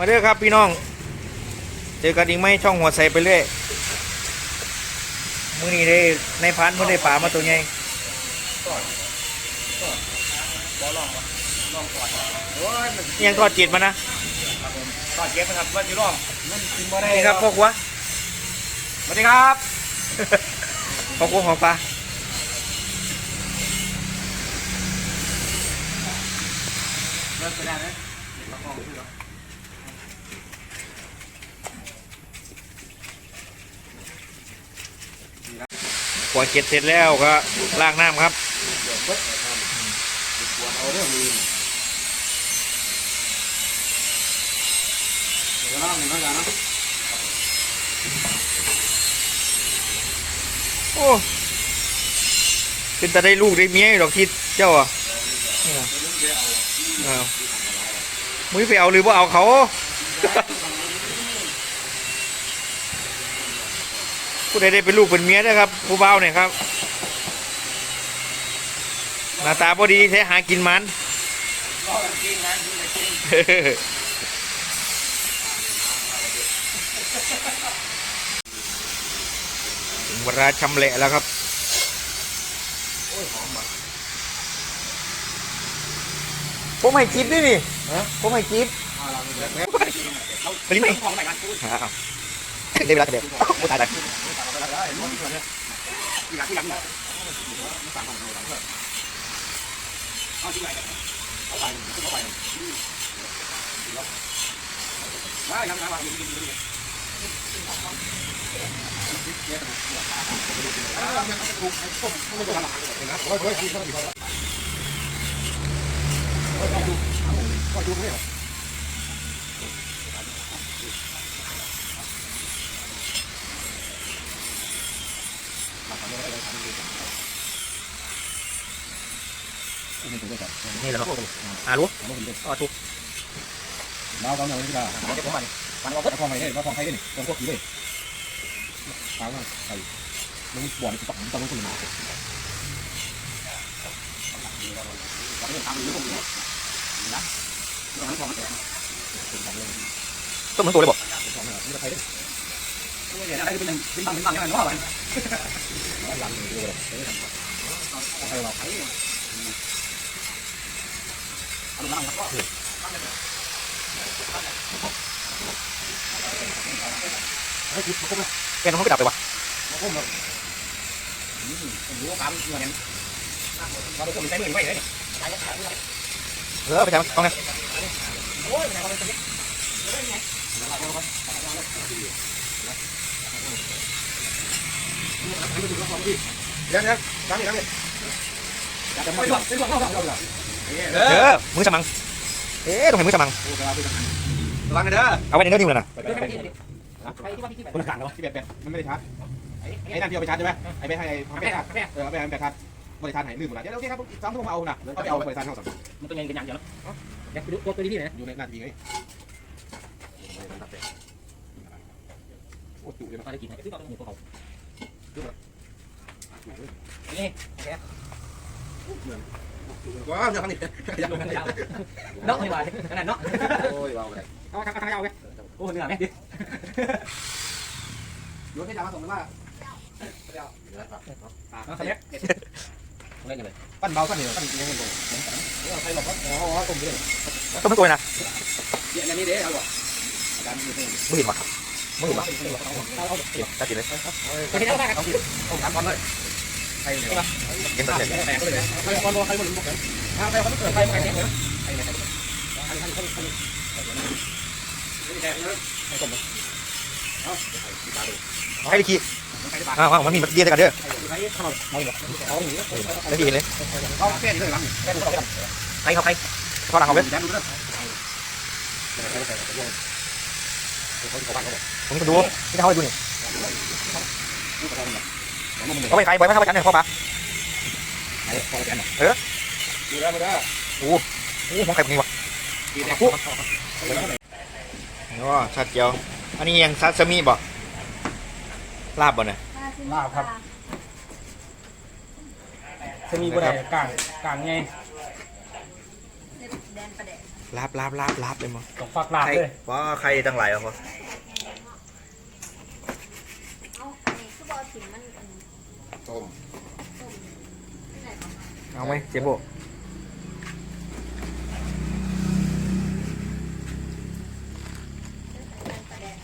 มาเด้อครับพี่น้อง เจอกันอีกไหมช่องหัวใสไปเรื่อยมื้อนี้ได้ในพันมือได้ป่ามาตัวใหญ่โอ้ยมันยังทอดจิตมานะตอนเก็บนะครับว่าจะรอบมันกินบ่ได้นี่ครับพวกวะสวัสดีครับพวกวของปลาเลิกไปได้ไหมปล่อยเก็ดเสร็จแล้วก็ล้างน้ำครับ เอาเรื่องมีเดี๋ยวเราหนึ่งแล้วกันนะโอ้เป็นแต่ได้ลูกได้เมียอยู่ดอกทิศเจ้าอะเนี่ยอ้าวมึงไปเอาหรือว่าเอาเขา ผู้ใดได้เป็นลูกเป็นเมียนะครับผู้เบาวเนี่ยครับหน้าตาพอดีแท้หากินมันก็กินนะกินไปกินถึงเวลาชำแหละแล้วครับผมให้กิฟนี่นี่ผมให้กิฟไปนี่ไหนของใหม่กันพูดอ้าวได้เวลาเดี๋ยวโอ้ตายตายที่หลังที่หลังเนี่ยสั่งของเราเพื่อเอาที่ไหน เอาไปเอาไปมายังไงวะกิ นกินกินนี่แหละครับอ่ารู้อ๋อถูกเราเราเนี่ยที่เราเราจะของมันมันเราก็ของใหม่เนี่ยเราของใครเนี่ยของพวกผีเลยถามว่าใครมึงบ่อนต้องต้องคนมาเราไม่ทำหรือพวกนี้นะเราไม่ทำแต่เป็นของเลยต้มทั้งตัวเลยบอกเป็นของเนี่ยนี่ใครเนี่ยเนี่ยอะไรเป็นเป็นบังเป็นบังยังไงเนาะ มันหลังเลยเลยใครเราใครเอาลูกน้องครับแกน้องเขา ไปดับไปวะผมผมรู้ความเงินเราเป็นคนใช้เงินไว้เลยเออไปทำต้องไงโอ้ยมันเป็นเดี๋ยวเดี๋ยวน้ำนี่น้ำนี่จะไม่หลับไม่หลับไม่หลับไม่หลับเออมือสมังเอ๊ะต้องเห็นมือสมังระวังนเด้อเอาไว้ในเนื้อนิ้วเลยนะคนขังเนาะที่แบบแบบมันไม่ได้ชาร์จไอ้นั่นที่เอาไปชาร์จใช่ไหมไอ้ไม่ให้ไอ้ไม่ชาร์จเออเอาไปให้แบบชาร์จบริษัทไหนลืมหมดแล้วเดี๋ยวโอเคครับสามทุ่มมาเอานะเอาไปเอาบริษัทเขาสัมมันตัวใหญ่กันอย่างเดียวเนาะอยากไปดูตัวตัวนี้นอยู่ในนาทีไงโอ้จุเลยตอนได้กินซื้อตัวหมูตัวเขา ว้าวเดี๋ยวนี่เนาะไม่ไหวขนาดเนาะโอ้ยว้าวเลยเอาข้างๆเอาไปโอ้เหนื่อยไหมดิยกให้จามาส่งเลยว่าเอาใส่เล่นกันเลยปั้นเบาปั้นเหนียวปั้นยังไงเลยใครบอกว่าอ๋อต้มเลยต้มทั้งตัวเลยนะเนี่ยนี่เด้เอาบอกอาจารย์มีเพื่อนไม่เห็นวะไม่เห็นวะ เอาเอาตัดกินเลยไปที่ไหนก็ได้ครับต้มน้ำก่อนเลยใครเนี่ยกินตัดเลยแตกเลยใคร ก่อนรอใครบนหลุมบอกกันถ้าใครเขาไม่เกิดใครใครเนี่ยใครเนี่ยใครใครใครใครแตกเลยใครต้มเลยเอาตาดูให้ไปใครจะปาอ้าวมันมีเดียกันเด้อามาหมดเอาหนีได้ดีเห็นเลยเอาแค่นี้เลยหลังแค่ดูเขาใครเขาใครเขาหลังเขาเว้ยแดนดูด้วยผมก็ดูที่เขาให้ดูนี่เขาไปใครไปไม่เข้าไปกันเนี่ยพ่อปลาดูแล้วดูแล้โอ้มองใครคนนี้วะดีแดงอ๋อชัดเจียว อันนี้ยังซาซามิบ่ลาบบ่เนี่ยลาบครับจะมีบ่ได้กลางกลางไงลาบลาบลาบลาบเลยมั้งต้องฟักลาบเลยว่าใครตั้งหลายอะพ่อ เอาอันนี้คือบอถิ่นมันอัน ต้มต้มที่ไหนของมันเอาไหมเจ๊โบ เส้นสายพันธุ์ปลาแดง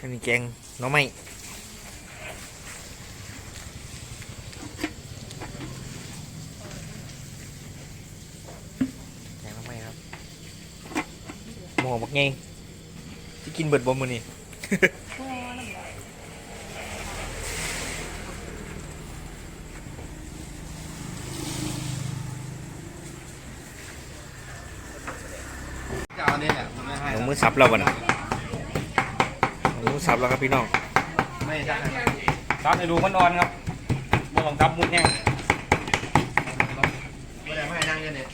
อันนี้ แกงหน้องไม้แกงหน้องไม้ครับหมอบักไงที่กินเบิดบ่มือนี่โอ้น้ำลายจะเอาเนี่ยมันไม่ให้ลงมือสับแล้วบ่นะลงมือสับ แล้วครับพี่น้องไม่ได้ซับให้ดูมันอ่อนครับบ่ต้องซับมุดแห้งไม่ได้ไม่ให้นั่งเย็นเนี่ย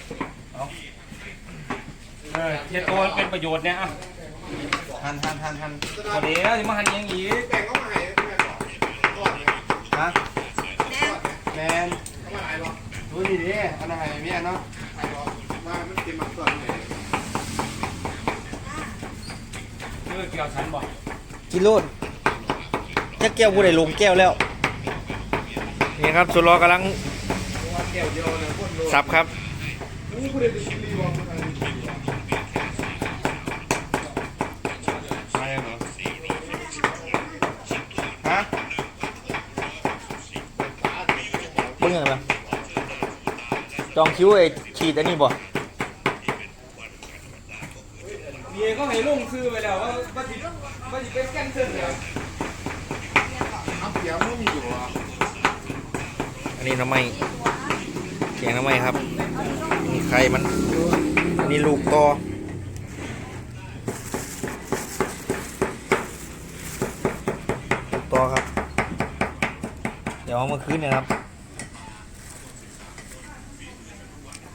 เออเฮ็ดตัวมันเป็นประโยชน์เนี่ยอะทันทันทันทันบ่เดี๋ยวสิมาหั่นอิหยังอีกฮะแมนดูดีดิอันไหนเมียเนาะเออเกี่ยวฉันบ่กิ นโลดจะแก้วกูได้ลงแก้วแล้ว นี่ครับสุรอกำลังสับครับมายังเหรอฮะเบิ่งยังไงจองคิวไอ้ฉีดอันนี้บ่เมียก็ให้ลงซื้อไปแล้วว่าว่าสิว่าสิ เป็นแกนเซิลแล้วเอาเสียมึงอยู่อะอันนี้หน้ำไม้แกงหน้ำไม้ครับนี่ไข่มันอันนี้ลูกตอลูกตอครับ เดี๋ยวเอามาคืนเนี่ยครับ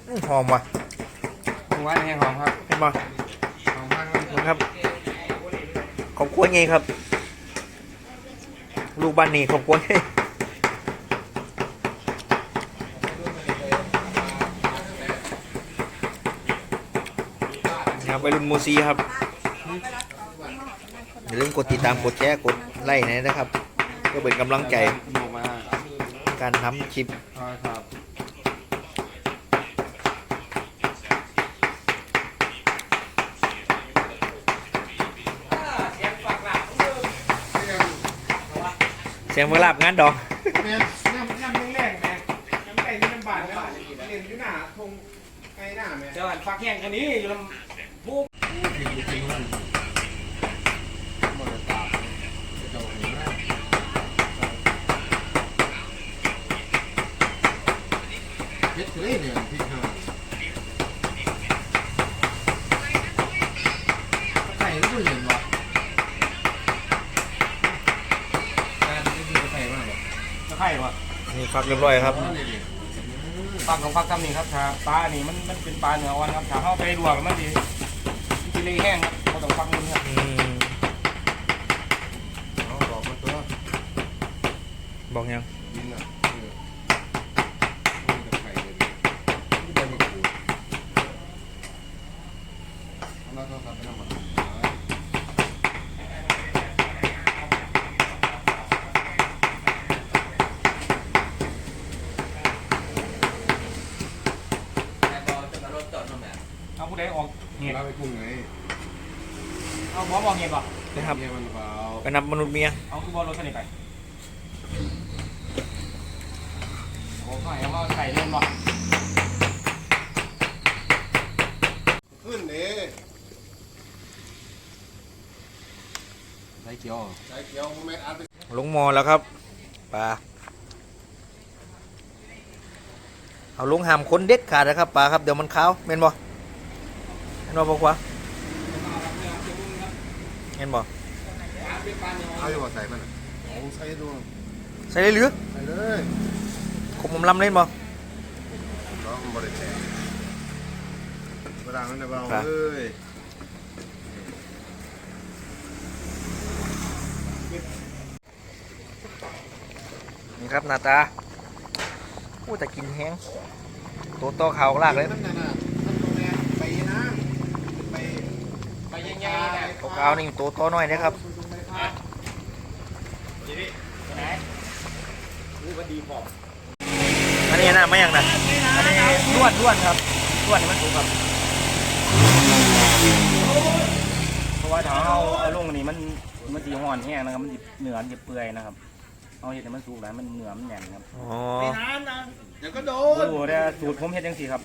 อื้อหอมว่ะมึงว่าแห้งหอมครับเห็นป่ะหอมมากครับ นะครับขบคุณไงครับ ลูกบ้านนี้ขอบคุณไงครับไปรุ่นโมซีครับอย่าลืมกดติดตามกดแชร์กดไลค์นะครับเพื่อเป็นกำลังใจการทำคลิป ครับ เสียงเมื่อลาบงานดอกแม่น้ำน้ำแรงแม่น้ำไก่ที่น้ำบาดแล้วเล่นอยู่หน้าทงไก่หน้าแม่เดี๋ยวหันฟักแห้งกันนี้อยู่ลำบุก เฮ็ดเลยเนี่ยพี่เธอไก่ก็เห็นวะการนี่คือไก่มากหรอ ตะไคร้บ่ นี่ ฟักเรียบร้อยครับฟักของฟักซ้ำนี่ครับถ้าปลานี่มันมันเป็นปลาเนื้ออ่อนครับถ้าเฮาไปลวกมันสิสิเลยแห้งครับบ่ต้องฟักมันครับอืมเอาบอกมาตัวบอกยังกินอะเออนี่กับไก่เลยนี่ใบมะกรูดเอาแล้วก็กลับไปน้ำมัน เอาผู้ใดออกเห็ด เรา ไปปรุงไงเอาบ่บอกเห็ดบ่นะครับเมียมันเปล่าไปนับมนุษย์เมียเอาคือบ่รถคันนี้ไปโอ้ก็ให้เอามาใส่เล่นบ่ขึ้นเด้ใส่เกียวใส่เกียวแม่อัดไปลงมอแล้วครับปลาเอาลงหามคนเด็ดขาดนะครับปลาครับเดี๋ยวมันขาวเห็นบ่เห็ นบ่บอกว่าเห็นบ่เอาอยู่บ่ใส่มันอะโอ้ใส่ดูใส่เลยหรือไปเลยขมอมลำเล่นบ่น้องบริแตกกระดังนั่นนะเบาครับเอ้ยนี่ครับหน้าตาโอ้แต่กินแห้งตัวโตขาวลากเลย นั่นน่ะนั่นตรงเนี้ยไปนะไป ไปยังไงนะตัวขาวนี่ตัวโตน้อยนะครับนี่ก็ดีพออันนี้นะไม่ยังนะอันนี้ลวดลวดครับลวดนี่มันสูงครับเพราะว่าถ้าเอาเอาลงนี่มันมันสีห่อนแห้งนะครับมันสิเนื้อมันจะเปื่อยนะครับเอาเห็ดให้มันสุกแล้วมันเนื้อมันแน่นครับอ๋อน้ำนะเดี๋ยวก็โดนโอ้แต่สูตรผมเฮ็ดจังซี่ครับ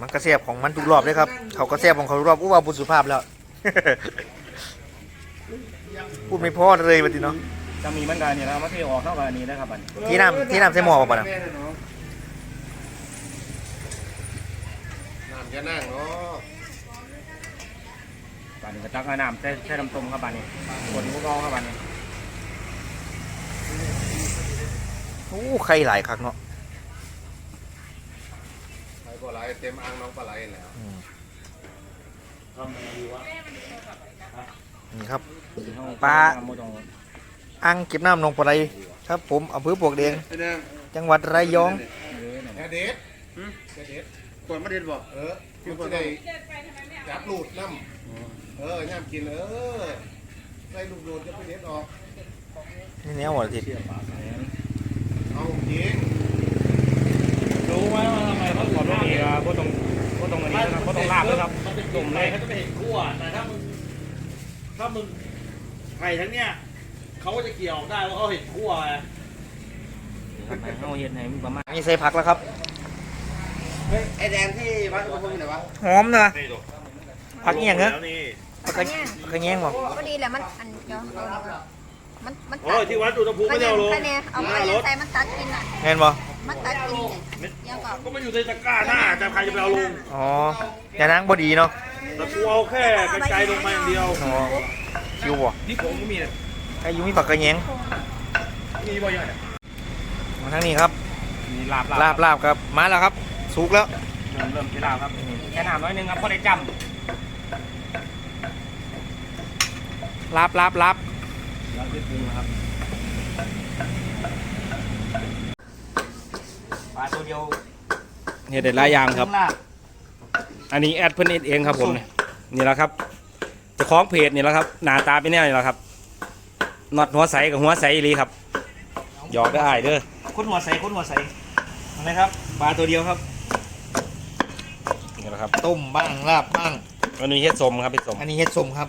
มันกระเสียบของมันทุกรอบเลยครับ เขากระเสียบของเขาทุกรอบอู้ว่าบุญสุภาพแล้ว พูดไม่พอเลยวันนี้เนาะจะมีมันกันนี่นะมาเทออกเท่ากับอันนี้นะครับอันที่น้ำที่น้ำใส่หม้อป่ะนะน้ำจะนั่งเนาะบานนี้ก็ตักเอาน้ำใส่ใส่น้ำต้มครับบานนี้คนพวกเราครับบานนี้โอ้ไข่หลายคักเนาะไปปลาไหลเต็มอ่างน้องปลาไหลแล้วนี่ครับปปลาหมดตรงอ่างเก็บน้ำหนองปลาไหลครับ ผมอำเภอปลวกแดงไอ้เนี่ยจังหวัดระยองแกเด็ดแกเด็ดก่อนมาเด็ดบ่เออคือคนได้จับลูดน้ำเออย่ำกินเออใส่ลูกโดดจะไปเด็ดออก นี่แนวหัวทิศเอายิงรู้ ไหมว่าทำไมเขาขอลงอีกอะพวกตรงพวกตรงอันนี้นะครับพวกตรงลาบนะครับตุ่มเลยเขาจะไปเห็นขั้วแต่ถ้ามึงถ้ามึงไผ่ทั้งเนี้ยเขาก็จะเกี่ยวได้ว่าเขาเห็นขั้วไงครับเอาเห็ดให้มันประมาณนี่ใส่ผักแล้วครับ ไอแดงที่วัดอุณหภูมิไหนวะหอมนะผักเอียงเหรอแล้วนี่ผักกระผักกระแยงบ่ก็ดีแหละมันอันเดียวเอาเลยมันมันโอ้ยที่วัดอุณหภูมิไม่ได้เอาลงคะแนนเอาหคะน้าแนนใส่มันตัดกินอะแม่นบ่ มันตัดกินเนี่ยยังก็ก็ไม่อยู่ในตะกร้าหน้าแต่ใครจะไปเอาลงอ๋ออย่านางบ่ดีเนาะแต่กูเอาแค่ไกลๆลงมาอย่างเดียวอ๋อคิวบ่ที่ผมก็มีเลยไอ้ยูมีผักกระแยงมีบ่อยอะมาทางนี้ครับมีลาบลาบลาบครับ มาแล้วครับสุกแล้ว เริ่มเริ่มที่ลาบครับแค่น้ำน้อยนึงครับพอได้จลาบลาบลาบำแล้วปรุงนะครับ ปลาตัวเดียวเห็ดได้หลายอย่างครับลาบอันนี้แอดเพิ่นเอ็ดเองครับผมเนี่ยนี่แหละครับเจะคล้าของเพจนี่แหละครับหน้าตาเป็นแนวนี่แหละครับน็อตหัวใสกับหัวใสอีหลีครับหยอกได้อ้ายเด้อคนหัวใสคนหัวใสนะครับปลาตัวเดียวครับ นี่แหละครับต้มบ้างลาบบ้าง อันนี้เฮ็ดสมครับเฮ็ดสมอันนี้เฮ็ดสมครับ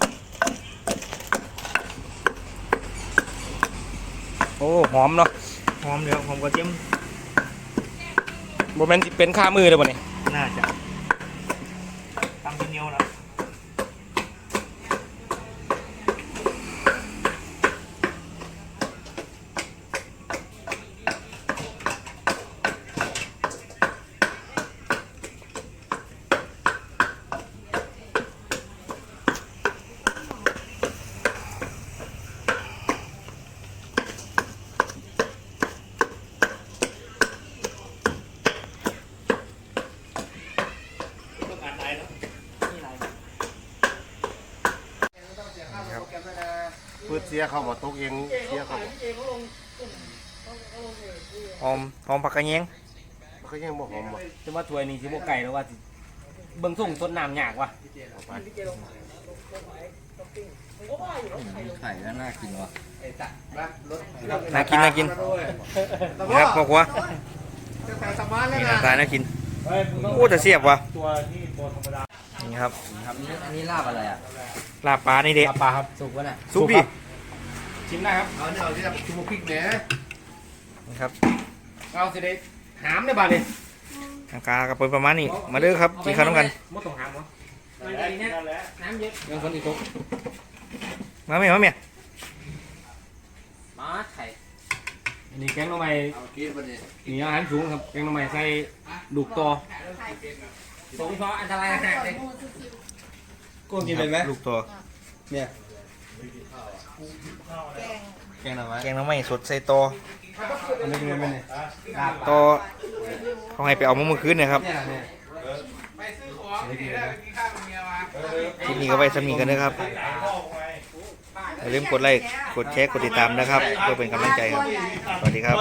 โอ้หอมเนาะหอมเดี๋ยวหอมกระเทียม โมเมนต์เป็นข้ามือเลยบ่เนี่ยน่าจะตำเป็นเนียวแล้วชเสียเขาบ่ตกเองเสียเขาบ่หอมหอมผักกระแยงเขายังบ่หอมบ่จะว่าถ้วยนี้สิบ่ไก่แล้วว่าสิเบิ่งส่งต้นน้ำยากว่ะน่ากินน่ากินนี่ครับพ่อครัวจะใส่สมานแล้วนี่หน้านะตาน่ากินโอ้แต่เสียบว่ะตัวที่ตัวธรรมดานี่ครับอันนี้ลาบอะไรอะลาบปลานี่เด็กปลาครับสุกวะเนี่ยซุปดิ ชิมได้ครับ เอาเนี่ยเอาที่ชูพริกแหนนี่ครับเอาสิได้หามได้บ่เนี่ยทางกากับเป็นประมาณนี้ มาเด้อครับกินข้าวน้ำกันบ่ต้องหามเนาะนั่นแหละน้ำเยอะยังคนอีกตกมาไหมมาไหมมาไข่อันนี้แกงหน่อไม้เอากินบ่นี่นี่อาหารสูงครับแกงหน่อไม้ใส่ลูกตอสงเพราะอันตรายหนักเลยกูกินเป็นไหมลูกตัวแกง แกงหน่อไม้แกงน้ำไม่สดใส่ตออันนี้เป็นไงเนี่ยตอเขาให้ไปเอามาเมื่อคืนเนะครับเนี่ยเนี่ยคลิปนี้ก็ไว้สำนีกันนะครับอย่าลืมกดไลค์กดแชร์กดติดตามนะครับเพื่อเป็นกำลังใจครับสวัสดีครับ